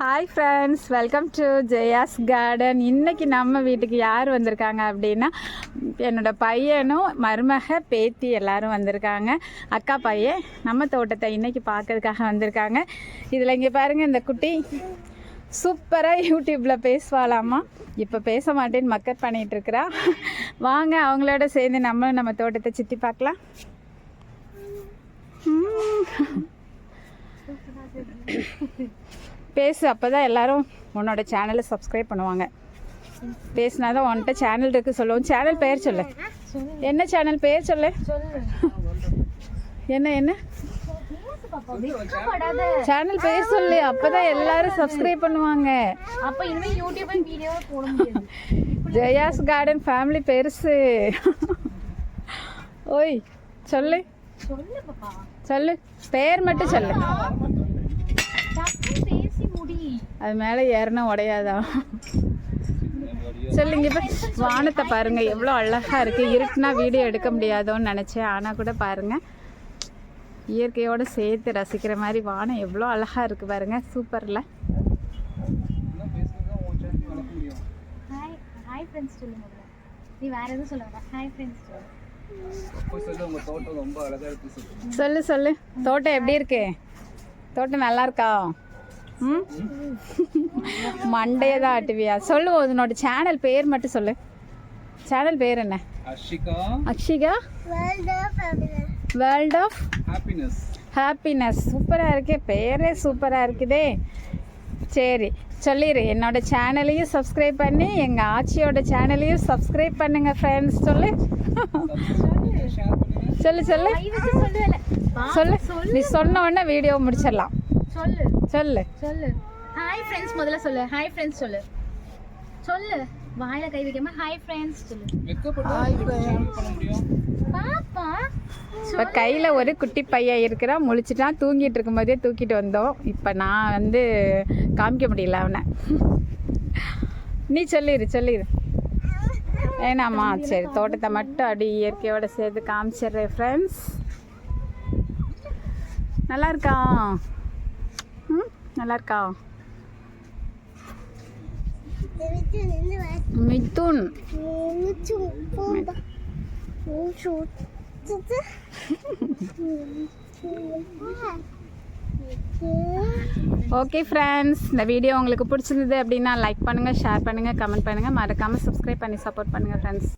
Hi friends welcome to Jaya's garden இன்றைக்கி நம்ம வீட்டுக்கு யார் வந்திருக்காங்க அப்படின்னா என்னோடய பையனும் மருமக பேத்தி எல்லோரும் வந்திருக்காங்க. அக்கா பையன் நம்ம தோட்டத்தை இன்றைக்கி பார்க்கறதுக்காக வந்திருக்காங்க. இதில் இங்கே பாருங்கள் இந்த குட்டி சூப்பராக யூடியூப்பில் பேசுவாளாமா இப்போ பேச மாட்டேன்னு மக்கர் பண்ணிகிட்ருக்குறா வாங்க அவங்களோட சேர்ந்து நம்மளும் நம்ம தோட்டத்தை சுற்றி பார்க்கலாம். ம். பேசு அப்போ தான் எல்லாரும் உன்னோட சேனலை சப்ஸ்கிரைப் பண்ணுவாங்க. பேசினா தான் உன்கிட்ட சேனல் இருக்குது சொல்லுவோம் சேனல் பெயர் சொல்லு. என்ன சேனல் பெயர் சொல்லு? என்ன என்ன? சேனல் பேர் சொல்லு. அப்போ தான் எல்லாரும் சப்ஸ்கிரைப் பண்ணுவாங்க. அப்ப இனிமே YouTube video Jaya's garden family பெருசு. ஓய் சொல்லு. சொல்லு. பெயர் பேர் மட்டும் சொல்லு. அது மேலே ஏறினா உடையாதா? சொல்லுங்க இப்போ வானத்தை பாருங்க எவ்வளோ அழகா இருக்கு. இருட்டுனா வீடியோ எடுக்க முடியாதோன்னு நினச்சேன். ஆனால் கூட பாருங்க இயற்கையோட சேர்த்து ரசிக்கிற மாதிரி வானம் எவ்வளோ அழகா இருக்கு பாருங்க சூப்பர்ல. ஹாய் ஹாய் ஃப்ரெண்ட்ஸ் சொல்லு முதல்ல நீ வேற எதுவும் சொல்ல வேண்டாம் ஹாய் ஃப்ரெண்ட்ஸ் சொல்லு சொல்லு சொல்லு. தோட்டம் எப்படி இருக்கு? தோட்டம் நல்லா இருக்கா? மண்டையை தான் ஆட்டுவியா சொல்லு உன்னோட சேனல் பேர் மட்டும் சொல்லு. சேனல் பேர் என்ன? Ashika Akshika world of happiness happiness சூப்பராக இருக்கே பேரே சூப்பராக இருக்குதே. சரி சொல்லிடு என்னோட சேனலையும் சப்ஸ்கிரைப் பண்ணி எங்கள் ஆச்சியோட சேனலையும் சப்ஸ்கிரைப் பண்ணுங்க ஃப்ரெண்ட்ஸ் சொல்லு. சொல்லு சொல்லு. சொல்லு. நீ சொன்ன உடனே வீடியோ முடிச்சிடலாம். சொல்லு. சொல்லு. சொல்லு. ஹாய் ஃப்ரெண்ட்ஸ் முதல்ல சொல்லு. ஹாய் ஃப்ரெண்ட்ஸ் சொல்லு. சொல்லு. வாயில கை வைக்காம ஹாய் ஃப்ரெண்ட்ஸ் சொல்லு. பாப்பா இப்போ கையில் ஒரு குட்டி பையன் இருக்கிறான் முழிச்சிட்டான் தூங்கிட்டு இருக்கும்போதே தூக்கிட்டு வந்தோம். இப்போ நான் வந்து காமிக்க முடியல அவனை. நீ சொல்லிடு சொல்லிடு ஏனாம்மா சரி தோட்டத்தை மட்டும் அப்படி இயற்கையோட சேர்த்து காமிச்சிடுறேன் ஃப்ரெண்ட்ஸ் நல்லா இருக்கா ம் நல்லா இருக்கா மிதுன். ஓகே ஃப்ரெண்ட்ஸ் இந்த வீடியோ உங்களுக்கு பிடிச்சிருந்தது அப்படின்னா லைக் பண்ணுங்கள் ஷேர் பண்ணுங்கள் கமெண்ட் பண்ணுங்கள் மறக்காமல் சப்ஸ்கிரைப் பண்ணி சப்போர்ட் பண்ணுங்கள் ஃப்ரெண்ட்ஸ்